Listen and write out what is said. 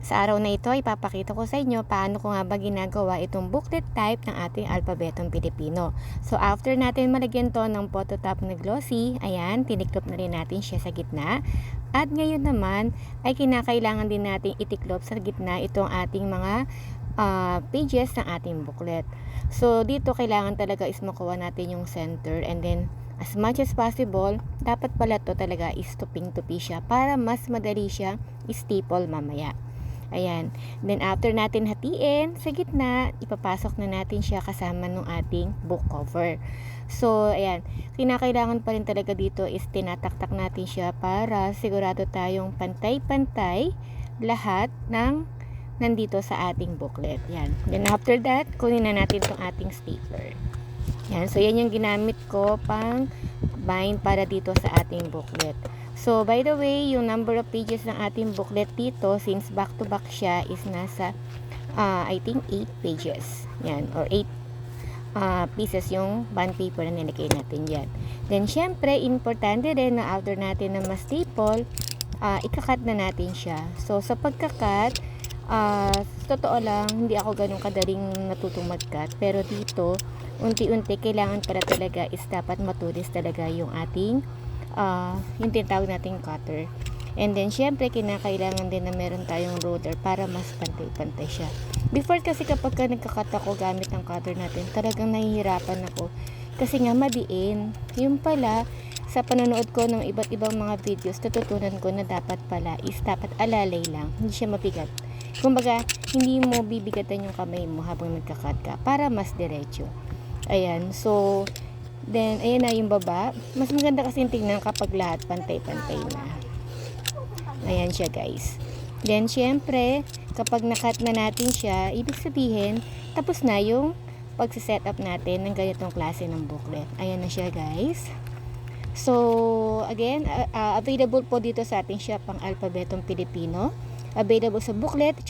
Sa araw na ito, ipapakita ko sa inyo paano ko nga ba ginagawa itong booklet type ng ating alpabetong Pilipino. So, after natin malagyan to ng photo top na glossy, ayan, tiniklop na rin natin siya sa gitna. At ngayon naman, ay kinakailangan din natin itiklop sa gitna itong ating mga ah, pages ng ating booklet. So, dito kailangan talaga is makuha natin yung center and then as much as possible, dapat pala to talaga is tuping-tupi siya para mas madali siya staple mamaya. Ayan. Then after natin hatiin sa gitna, ipapasok na natin siya kasama ng ating book cover. So, ayan. Kinakailangan pa rin talaga dito is tinataktak natin siya para sigurado tayong pantay-pantay lahat ng nandito sa ating booklet. Yan. Then after that, kunin na natin itong ating stapler. Yan. So, yan yung ginamit ko pang bind para dito sa ating booklet. So, by the way, yung number of pages ng ating booklet dito, since back-to-back siya, is nasa, ah, I think, 8 pages. Yan. Or 8 ah, pieces yung bond paper na nilagay natin dyan. Then, syempre, importante rin na after natin na ma-staple, ah, ikakat na natin siya. So, sa pagkakat, sa totoo lang, hindi ako ganun kadaling natutong mag-cut. Pero dito, unti-unti, kailangan pala talaga is dapat matulis talaga yung ating ah, yung tinatawag nating cutter. And then, syempre, kinakailangan din na meron tayong roller para mas pantay-pantay siya. Before kasi kapag ka nagkakat ako gamit ng cutter natin, talagang nahihirapan ako. Kasi nga madiin. Yung pala, sa panonood ko ng iba't ibang mga videos, natutunan ko na dapat pala is dapat alalay lang. Hindi siya mabigat. Kumbaga, hindi mo bibigatan yung kamay mo habang nagkakat ka para mas diretso. Ayan. So, then, ayan na yung baba. Mas maganda kasi tingnan kapag lahat pantay-pantay na. Ayan siya guys. Then, syempre, kapag nakat na natin siya, ibig sabihin, tapos na yung pagsiset up natin ng ganitong klase ng booklet. Ayan na siya guys. So, again, uh, uh, available po dito sa ating shop ang alpabetong Pilipino. Available sa booklet,